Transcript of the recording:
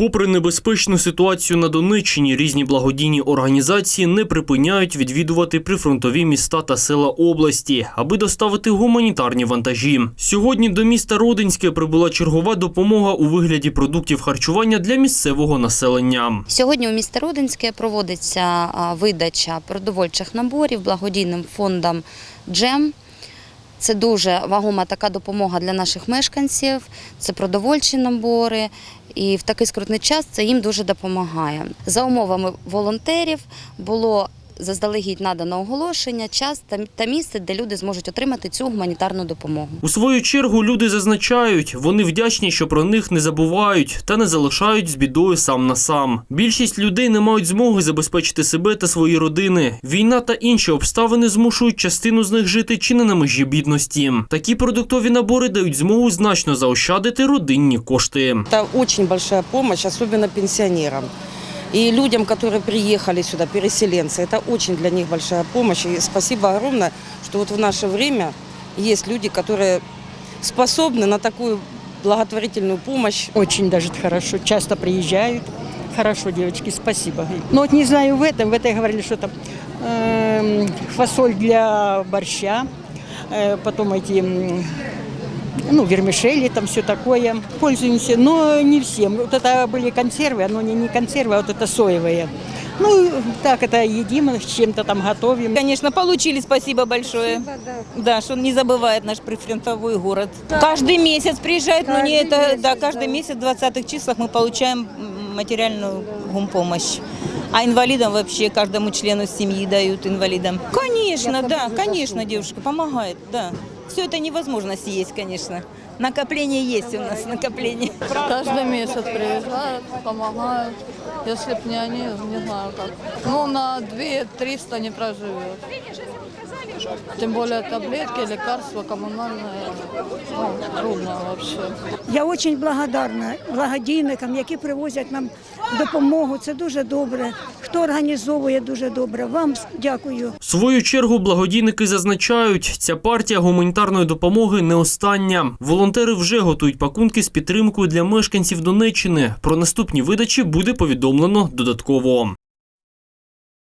Попри небезпечну ситуацію на Донеччині, різні благодійні організації не припиняють відвідувати прифронтові міста та села області, аби доставити гуманітарні вантажі. Сьогодні до міста Родинське прибула чергова допомога у вигляді продуктів харчування для місцевого населення. Сьогодні у місті Родинське проводиться видача продовольчих наборів благодійним фондом Джем. Це дуже вагома така допомога для наших мешканців. Це продовольчі набори. І в такий скрутний час це їм дуже допомагає. За умовами волонтерів було заздалегідь надано оголошення, час та- місце, де люди зможуть отримати цю гуманітарну допомогу. У свою чергу люди зазначають, вони вдячні, що про них не забувають та не залишають з бідою сам на сам. Більшість людей не мають змоги забезпечити себе та свої родини. Війна та інші обставини змушують частину з них жити чи не на межі бідності. Такі продуктові набори дають змогу значно заощадити родинні кошти. Это очень большая помощь, особенно пенсионерам. И людям, которые приехали сюда, переселенцы, это очень для них большая помощь. И спасибо огромное, что вот в наше время есть люди, которые способны на такую благотворительную помощь. Очень даже хорошо. Часто приезжают. Хорошо, девочки, спасибо. Ну вот не знаю в этом, в этой говорили, что там эм, фасоль для борща, э, потом эти, ну, вермишели, там все такое. Пользуемся, но не всем. Вот это были консервы, оно не, не консервы, а вот это соевые. Ну, так это едим, с чем-то там готовим. Конечно, получили, спасибо большое. да. что не забывает наш прифронтовой город. Каждый месяц приезжают, но не это, да, каждый месяц в 20-х числах мы получаем м, материальную гумпомощь. А инвалидам вообще, каждому члену семьи дают инвалидам. Конечно, да, конечно, девушка, помогает, да. Все это невозможно съесть, конечно. Накопление есть у нас, накопление. Каждый месяц приезжают, помогают. Если б не они, не знаю как. Ну, на 2-300 не проживет. Тем более таблетки, лекарства коммунальные. Ну, трудно вообще. Я дуже благодарна благодійникам, які привозять нам допомогу. Це дуже добре. Хто організовує, дуже добре. Вам дякую. В свою чергу благодійники зазначають, ця партія гуманітарної допомоги не остання. Волонтери вже готують пакунки з підтримкою для мешканців Донеччини. Про наступні видачі буде повідомлено додатково.